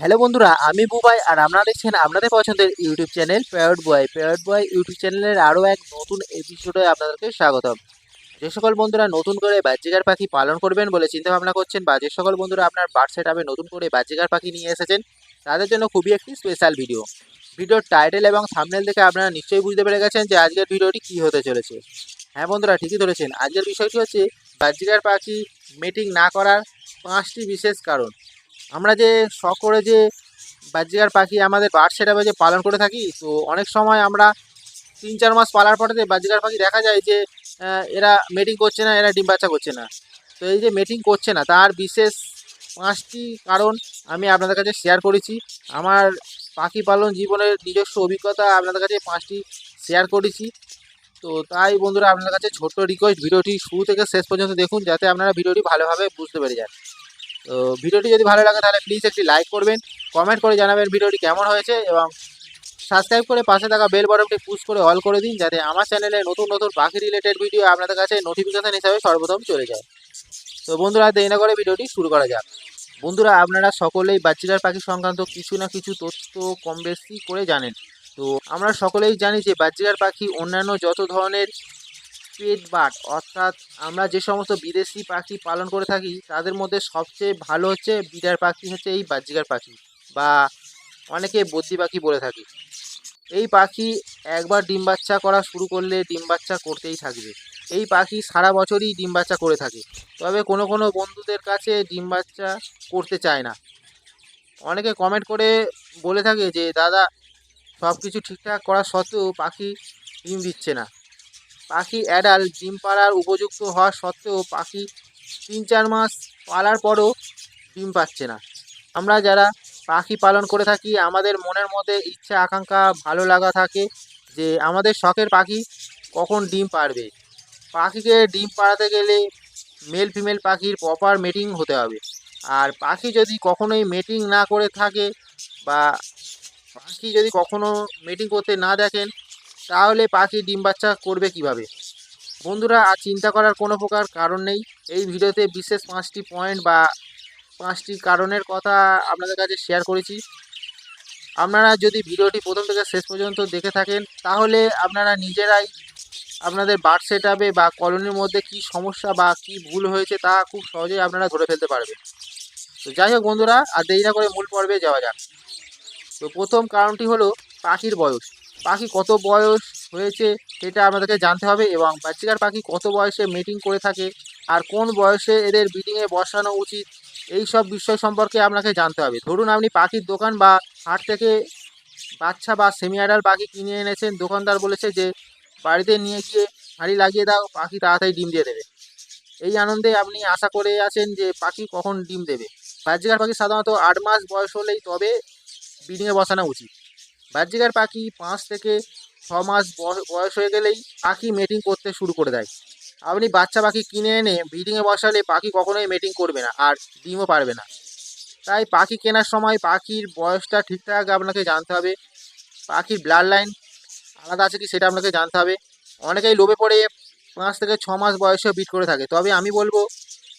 Hello বন্ধুরা, আমি বুবাই আর আপনারা দেখছেন আপনাদের পছন্দের YouTube channel paired boy paired boy YouTube চ্যানেলের আরও এক নতুন এপিসোডে আপনাদেরকে স্বাগতম। যে সকল বন্ধুরা নতুন করে বাচ্চিকার পাখি পালন করবেন বলে চিন্তা ভাবনা করছেন বা যে সকল বন্ধুরা আপনার বার্ড সেট নতুন করে বাচ্চিকার পাখি নিয়ে এসেছেন, তাদের জন্য খুবই একটি স্পেশাল ভিডিও ভিডিওর টাইটেল এবং থাম্বনেল দেখে আপনারা নিশ্চয়ই বুঝতে পেরে গেছেন যে আজকের ভিডিওটি কী হতে চলেছে। হ্যাঁ বন্ধুরা, ঠিকই ধরেছেন। আজকের বিষয়টি হচ্ছে বাচ্চিকার পাখি মিটিং না করার পাঁচটি বিশেষ কারণ। আমরা যে শখ করে যে বাজিকার পাখি আমাদের বার্ড সেটাপে যে পালন করে থাকি, তো অনেক সময় আমরা তিন চার মাস পালার পরে যে বাজিকার পাখি দেখা যায় যে এরা মেটিং করছে না, এরা ডিম বাচ্চা করছে না। তো এই যে মেটিং করছে না, তার বিশেষ পাঁচটি কারণ আমি আপনাদের কাছে শেয়ার করেছি। আমার পাখি পালন জীবনের নিজস্ব অভিজ্ঞতা আপনাদের কাছে পাঁচটি শেয়ার করেছি। তো তাই বন্ধুরা, আপনাদের কাছে ছোট্ট রিকোয়েস্ট ভিডিওটি শুরু থেকে শেষ পর্যন্ত দেখুন, যাতে আপনারা ভিডিওটি ভালোভাবে বুঝতে পেরে যান। তো ভিডিওটি যদি ভালো লাগে তাহলে প্লিজ একটি লাইক করবেন কমেন্ট করে জানাবেন ভিডিওটি কেমন হয়েছে এবং সাবস্ক্রাইব করে পাশে থাকা বেল বাটনটি পুশ করে অল করে দিন যাতে আমার চ্যানেলে নতুন নতুন পাখি রিলেটেড ভিডিও আপনাদের কাছে নোটিফিকেশন হিসাবে সর্বপ্রথম চলে যায়। তো বন্ধুরা, দেরি না করে ভিডিওটি শুরু করা যাক। বন্ধুরা, আপনারা সকলেই বাচ্চিকার পাখি সংক্রান্ত কিছু না কিছু তথ্য কম বেশি করে জানেন। তো আমরা সকলেই জানি যে বাচ্চিকার পাখি অন্যান্য যত ধরনের পেট বাট অর্থাৎ আমরা যে সমস্ত বিদেশি পাখি পালন করে থাকি, তাদের মধ্যে সবচেয়ে ভালো হচ্ছে বিডার পাখি হচ্ছে এই বাজিকার পাখি বা অনেকে বদ্যি পাখি বলে থাকি। এই পাখি একবার ডিম বাচ্চা করা শুরু করলে ডিম বাচ্চা করতেই থাকবে। এই পাখি সারা বছরই ডিম বাচ্চা করে থাকে। তবে কোনো কোনো বন্ধুদের কাছে ডিম বাচ্চা করতে চায় না। অনেকে কমেন্ট করে বলে থাকে যে, দাদা সব কিছু ঠিকঠাক করা সত্ত্বেও পাখি ডিম দিচ্ছে না। পাখি অ্যাডাল্ট ডিম পাড়ার উপযুক্ত হওয়া সত্ত্বেও পাখি তিন চার মাস পালার পরও ডিম পাচ্ছে না। আমরা যারা পাখি পালন করে থাকি, আমাদের মনের মধ্যে ইচ্ছা, আকাঙ্ক্ষা, ভালো লাগা থাকে যে আমাদের শখের পাখি কখন ডিম পারবে পাখিকে ডিম পাড়াতে গেলে মেল ফিমেল পাখির প্রপার মেটিং হতে হবে। আর পাখি যদি কখনোই মেটিং না করে থাকে বা পাখি যদি কখনো মেটিং করতে না দেখেন তাহলে পাখি ডিম বাচ্চা করবে কীভাবে? বন্ধুরা, আর চিন্তা করার কোনো প্রকার কারণ নেই। এই ভিডিওতে বিশেষ পাঁচটি পয়েন্ট বা পাঁচটি কারণের কথা আপনাদের কাছে শেয়ার করেছি। আপনারা যদি ভিডিওটি প্রথম থেকে শেষ পর্যন্ত দেখে থাকেন, তাহলে আপনারা নিজেরাই আপনাদের বার্ড সেট বা কলোনির মধ্যে কি সমস্যা বা কি ভুল হয়েছে তা খুব সহজেই আপনারা ধরে ফেলতে পারবেন। তো যাই হোক বন্ধুরা, আর দেরি না করে মূল পর্বে যাওয়া যাক। তো প্রথম কারণটি হলো পাখির বয়স। পাখি কত বয়স হয়েছে সেটা আমাদেরকে জানতে হবে এবং বাচ্চিকার পাখি কত বয়সে মিটিং করে থাকে আর কোন বয়সে এদের ব্রিডিংয়ে বসানো উচিত, এই সব বিষয় সম্পর্কে আপনাকে জানতে হবে। ধরুন আপনি পাখির দোকান বা হাট থেকে বাচ্চা বা সেমি পাখি কিনে এনেছেন, দোকানদার বলেছে যে বাড়িতে নিয়ে গিয়ে হাঁড়ি লাগিয়ে দাও, পাখি তাড়াতাড়ি ডিম দিয়ে দেবে। এই আনন্দে আপনি আশা করে আছেন যে পাখি কখন ডিম দেবে। বাচ্চিকার পাখি সাধারণত আট মাস বয়স হলেই তবে ব্রিডিংয়ে বসানো উচিত। বাহ্যিকার পাখি পাঁচ থেকে ছ মাস বয়- বয়স হয়ে গেলেই পাখি মেটিং করতে শুরু করে দেয়। আপনি বাচ্চা পাখি কিনে এনে ব্রিডিংয়ে বসালে পাখি কখনোই মেটিং করবে না আর ডিমও পারবে না। তাই পাখি কেনার সময় পাখির বয়সটা ঠিকঠাক আপনাকে জানতে হবে। পাখির ব্লাড লাইন আলাদা আছে কি সেটা আপনাকে জানতে হবে। অনেকেই লোভে পড়ে পাঁচ থেকে ছ মাস বয়সে বিট করে থাকে। তবে আমি বলব,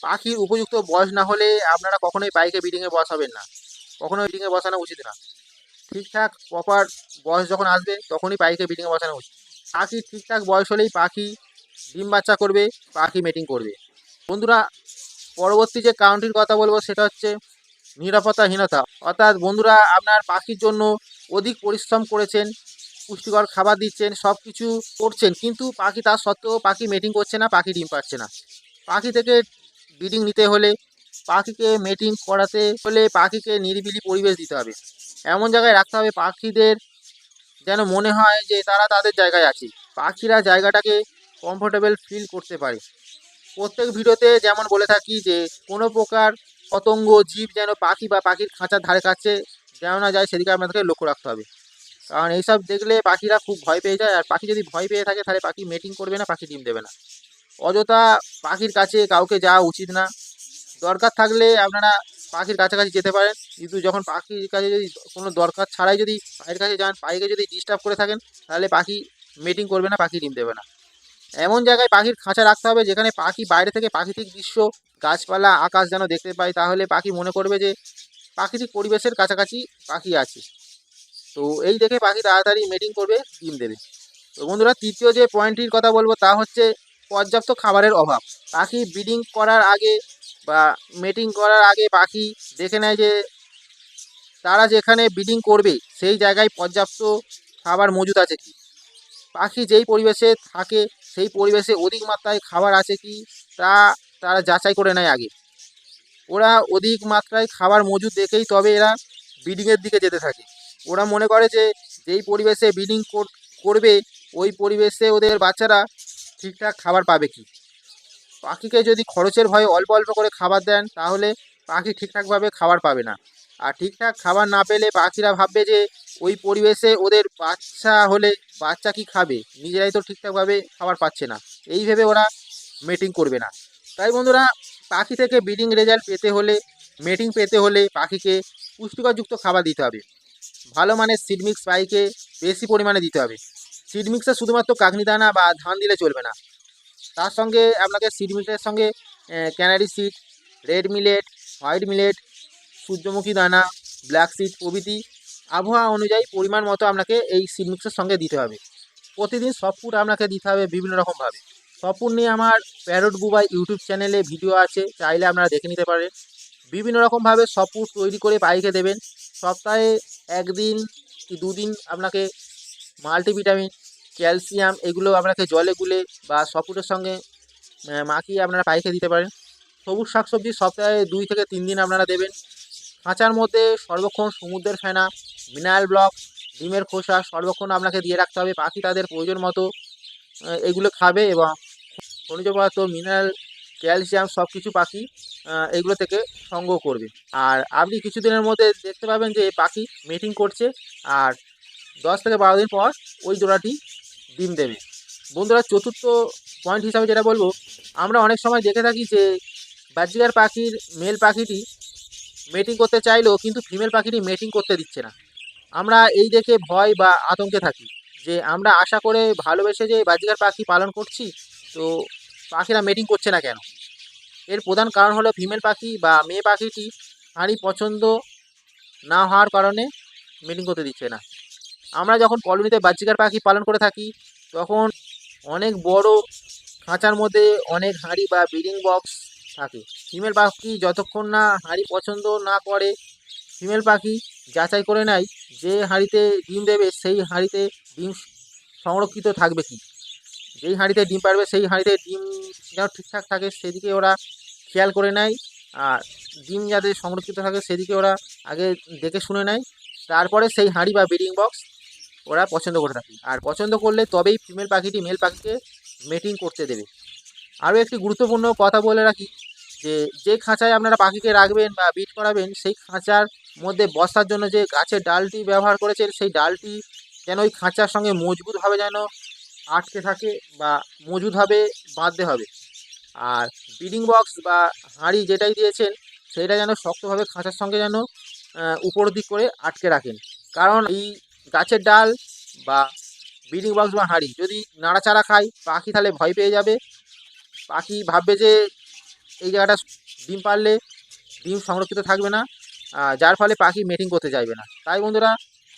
পাখির উপযুক্ত বয়স না হলে আপনারা কখনোই বাইকে ব্রিডিংয়ে বসাবেন না। কখনোই ব্রিডিংয়ে বসানো উচিত না। ঠিকঠাক প্রপার বয়স যখন আসবে, তখনই পাখিকে ব্রিডিংয়ে বসানো উচিত। পাখি ঠিকঠাক বয়স হলেই পাখি ডিম বাচ্চা করবে, পাখি মেটিং করবে। বন্ধুরা, পরবর্তী যে কাউন্টির কথা বলব, সেটা হচ্ছে নিরাপত্তাহীনতা। অর্থাৎ বন্ধুরা, আপনার পাখির জন্য অধিক পরিশ্রম করেছেন, পুষ্টিকর খাবার দিচ্ছেন সব কিছু করছেন, কিন্তু পাখি তার সত্ত্বেও পাখি মেটিং করছে না, পাখি ডিম পাচ্ছে না। পাখি থেকে ব্রিডিং নিতে হলে পাখিকে মেটিং করাতে হলে পাখিকে নিরিবিলি পরিবেশ দিতে হবে। এমন জায়গায় রাখতে হবে পাখিদের যেন মনে হয় যে তারা তাদের জায়গায় আছে। পাখিরা জায়গাটাকে কমফোর্টেবল ফিল করতে পারে। প্রত্যেক ভিডিওতে যেমন বলে থাকি যে, কোনো প্রকার পতঙ্গ, জীব যেন পাখি বা পাখির খাঁচার ধারে কাছে যেন না যায়, সেদিকে আপনাদেরকে লক্ষ্য রাখতে হবে। কারণ এইসব দেখলে পাখিরা খুব ভয় পেয়ে যায়, আর পাখি যদি ভয় পেয়ে থাকে, তাহলে পাখি মেটিং করবে না, পাখি ডিম দেবে না। অযথা পাখির কাছে কাউকে যাওয়া উচিত না। দরকার থাকলে আপনারা পাখির কাছাকাছি যেতে পারেন। কিন্তু যখন পাখির কাছে যদি কোনো দরকার ছাড়াই যদি পাখির কাছে যান, পাখিকে যদি ডিস্টার্ব করে থাকেন, তাহলে পাখি মেটিং করবে না, পাখি ডিম দেবে না। এমন জায়গায় পাখির খাঁচা রাখতে হবে, যেখানে পাখি বাইরে থেকে প্রাকৃতিক দৃশ্য, গাছপালা, আকাশ যেন দেখতে পায়, তাহলে পাখি মনে করবে যে প্রাকৃতিক পরিবেশের কাছাকাছি পাখি আছে। তো এই দেখে পাখি তাড়াতাড়ি মেটিং করবে, ডিম দেবে। তো বন্ধুরা, তৃতীয় যে পয়েন্টটির কথা বলব, তা হচ্ছে পর্যাপ্ত খাবারের অভাব। পাখি ব্রিডিং করার আগে বা মেটিং করার আগে পাখি দেখে নেয় যে তারা যেখানে ব্রিডিং করবে, সেই জায়গায় পর্যাপ্ত খাবার মজুদ আছে কি? পাখি যেই পরিবেশে থাকে, সেই পরিবেশে অধিক মাত্রায় খাবার আছে কি? তা তারা যাচাই করে নেয় আগে। ওরা অধিক মাত্রায় খাবার মজুদ দেখেই তবে এরা ব্রিডিংয়ের দিকে যেতে থাকে। ওরা মনে করে যে যেই পরিবেশে ব্রিডিং করবে, ওই পরিবেশে ওদের বাচ্চারা ঠিকঠাক খাবার পাবে কি? পাখিকে যদি খরচের ভয়ে অল্প অল্প করে খাবার দেন, তাহলে পাখি ঠিকঠাকভাবে খাবার পাবে না। আর ঠিকঠাক খাবার না পেলে পাখিরা ভাববে যে, ওই পরিবেশে ওদের বাচ্চা হলে বাচ্চা কি খাবে? নিজেরাই তো ঠিকঠাকভাবে খাবার পাচ্ছে না। এই ভেবে ওরা মেটিং করবে না। তাই বন্ধুরা, পাখি থেকে ব্রিডিং রেজাল্ট পেতে হলে মেটিং পেতে হলে পাখিকে পুষ্টিকরযুক্ত খাবার দিতে হবে। ভালো মানের সিডমিক্স পাইকে বেশি পরিমাণে দিতে হবে। সিড মিক্সে শুধুমাত্র কাকনি দানা বা ধান দিলে চলবে না। তার সঙ্গে আপনাকে সিড মিক্সের সঙ্গে canary seed red millet white millet সূর্যমুখী দানা ব্ল্যাক সিড প্রভৃতি আবহাওয়া অনুযায়ী পরিমাণ মতো আপনাকে এই সিড মিক্সের সঙ্গে দিতে হবে। প্রতিদিন সব ফুড আপনাকে দিতে হবে বিভিন্ন রকমভাবে ফুড নিয়ে আমার প্যারট বুবাই ইউটিউব চ্যানেলে ভিডিও আছে, চাইলে আপনারা দেখে নিতে পারেন। বিভিন্ন রকমভাবে ফুড তৈরি করে পাইকে দেবেন। সপ্তাহে একদিন কি দুদিন আপনাকে মাল্টিভিটামিন ক্যালসিয়াম এগুলো আপনাকে জলে গুলে বা সপুটের সঙ্গে মাখিয়ে আপনারা পাইকে দিতে পারেন। সবুজ শাকসবজি সপ্তাহে দুই থেকে তিন দিন আপনারা দেবেন। খাঁচার মধ্যে সর্বক্ষণ সমুদ্রের ফেনা, মিনারেল ব্লক, ডিমের খোসা সর্বক্ষণ আপনাকে দিয়ে রাখতে হবে। পাখি তাদের প্রয়োজন মতো এগুলো খাবে এবং খনিজ পদার্থ, মিনারেল, ক্যালসিয়াম সব কিছু পাখি এগুলো থেকে সংগ্রহ করবে। আর আপনি কিছুদিনের মধ্যে দেখতে পাবেন যে পাখি মিটিং করছে। আর দশ থেকে বারো দিন পর ওই জোড়াটি ডিম দেবে। বন্ধুরা, চতুর্থ পয়েন্ট হিসাবে যেটা বলব, আমরা অনেক সময় দেখে থাকি যে বাজিকার পাখির মেল পাখিটি মেটিং করতে চাইলেও কিন্তু ফিমেল পাখিটি মেটিং করতে দিচ্ছে না। আমরা এই দেখে ভয় বা আতঙ্কে থাকি যে, আমরা আশা করে ভালোবেসে যে বাজিকার পাখি পালন করছি, তো পাখিরা মেটিং করছে না কেন? এর প্রধান কারণ হলো ফিমেল পাখি বা মেয়ে পাখিটি হাঁড়ি পছন্দ না হওয়ার কারণে মিটিং করতে দিচ্ছে না। আমরা যখন কলোনিতে বাচ্চিকার পাখি পালন করে থাকি, তখন অনেক বড় খাঁচার মধ্যে অনেক হাঁড়ি বা ব্রিডিং বক্স থাকে। ফিমেল পাখি যতক্ষণ না হাঁড়ি পছন্দ না করে, ফিমেল পাখি যাচাই করে নেয় যে হাঁড়িতে ডিম দেবে, সেই হাঁড়িতে ডিম সংরক্ষিত থাকবে কি। যেই হাঁড়িতে ডিম পারবে, সেই হাঁড়িতে ডিম যেন ঠিকঠাক থাকে, সেদিকে ওরা খেয়াল করে নেয়। আর ডিম যাতে সংরক্ষিত থাকে, সেদিকে ওরা আগে দেখে শুনে নেয়। তারপরে সেই হাঁড়ি বা ব্রিডিং বক্স ওরা পছন্দ করে থাকে। আর পছন্দ করলে তবেই ফিমেল পাখিটি মেল পাখিকে মেটিং করতে দেবে। আরও একটি গুরুত্বপূর্ণ কথা বলে রাখি যে যে খাঁচায় আপনারা পাখিকে রাখবেন বা বিট করাবেন, সেই খাঁচার মধ্যে বসার জন্য যে গাছের ডালটি ব্যবহার করেছেন, সেই ডালটি যেন ওই খাঁচার সঙ্গে মজবুতভাবে যেন আটকে থাকে বা মজুদভাবে বাঁধতে হবে। আর ব্রিডিং বক্স বা হাঁড়ি যেটাই দিয়েছেন, সেটা যেন শক্তভাবে খাঁচার সঙ্গে যেন উপর দিক করে আটকে রাখেন। কারণ এই গাছের ডাল বা ব্রিডিং বক্স বা হাঁড়ি। যদি নাড়াচাড়া খায়, পাখি তাহলে ভয় পেয়ে যাবে। পাখি ভাববে যে এই জায়গাটা ডিম পারলে ডিম সংরক্ষিত থাকবে না যার ফলে পাখি মেটিং করতে চাইবে না। তাই বন্ধুরা,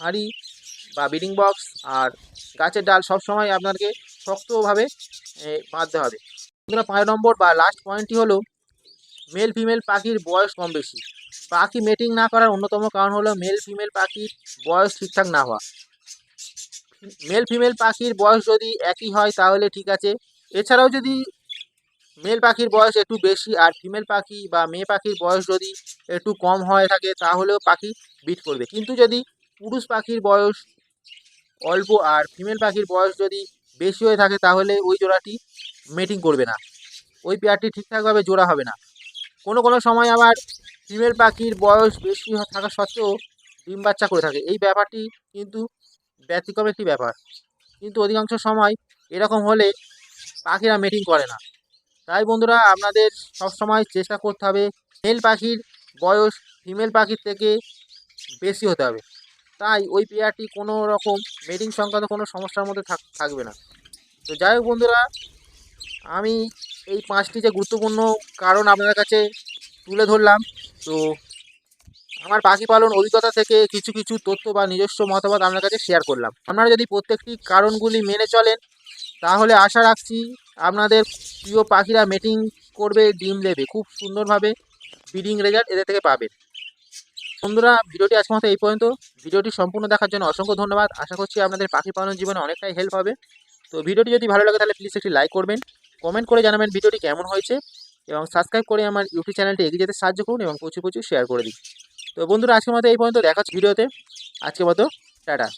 হাঁড়ি বা ব্রিডিং বক্স আর গাছের ডাল সব সময় আপনাকে শক্তভাবে বাঁধতে হবে। বন্ধুরা, পাঁচ নম্বর বা লাস্ট পয়েন্টটি হলো মেল ফিমেল পাখির বয়স কম বেশি। পাখি মেটিং না করার অন্যতম কারণ হলো মেল ফিমেল পাখির বয়স ঠিকঠাক না হওয়া। মেল ফিমেল পাখির বয়স যদি একই হয় তাহলে ঠিক আছে। এছাড়াও যদি মেল পাখির বয়স একটু বেশি আর ফিমেল পাখি বা মেয়ে পাখির বয়স যদি একটু কম হয়ে থাকে তাহলেও পাখি বিট করবে। কিন্তু যদি পুরুষ পাখির বয়স অল্প আর ফিমেল পাখির বয়স যদি বেশি হয়ে থাকে তাহলে ওই জোড়াটি মেটিং করবে না। ওই পেয়ারটি ঠিকঠাকভাবে জোড়া হবে না। কোনো কোনো সময় আবার ফিমেল পাখির বয়স বেশি থাকা সত্ত্বেও ডিম বাচ্চা করে থাকে। এই ব্যাপারটি কিন্তু ব্যতিক্রম একটি ব্যাপার। কিন্তু অধিকাংশ সময় এরকম হলে পাখিরা মেটিং করে না। তাই বন্ধুরা, আপনাদের সবসময় চেষ্টা করতে হবে মেল পাখির বয়স ফিমেল পাখির থেকে বেশি হতে হবে। তাই ওই পেয়ারটি কোনো রকম মেটিং সংক্রান্ত কোনো সমস্যার মধ্যে থাক, থাকবে না। তো যাই হোক বন্ধুরা আমি এই পাঁচটি যে গুরুত্বপূর্ণ কারণ আপনাদের কাছে তুলে ধরলাম, তো আমার পাখি পালন অভিজ্ঞতা থেকে কিছু কিছু তথ্য বা নিজস্ব মতামত আপনার কাছে শেয়ার করলাম। আপনারা যদি প্রত্যেকটি কারণগুলি মেনে চলেন, তাহলে আশা রাখছি আপনাদের প্রিয় পাখিরা মিটিং করবে, ডিম দেবে খুব সুন্দরভাবে ব্রিডিং রেজাল্ট এদের থেকে পাবেন। বন্ধুরা, ভিডিওটি আজকের মতো এই পর্যন্ত। ভিডিওটি সম্পূর্ণ দেখার জন্য অসংখ্য ধন্যবাদ। আশা করছি আপনাদের পাখি পালন জীবনে অনেকটাই হেল্প হবে। তো ভিডিওটি যদি ভালো লাগে, তাহলে প্লিজ একটি লাইক করবেন। কমেন্ট করে জানাবেন ভিডিওটি কেমন হয়েছে এবং সাবস্ক্রাইব করে আমার ইউটিউব চ্যানেলটি এগিয়ে যেতে সাহায্য করুন এবং প্রচুর প্রচুর শেয়ার করে দিন। তো বন্ধুরা, আজকের মতো এই পর্যন্ত। দেখা ভিডিওতে। আজকের মতো, টাটা।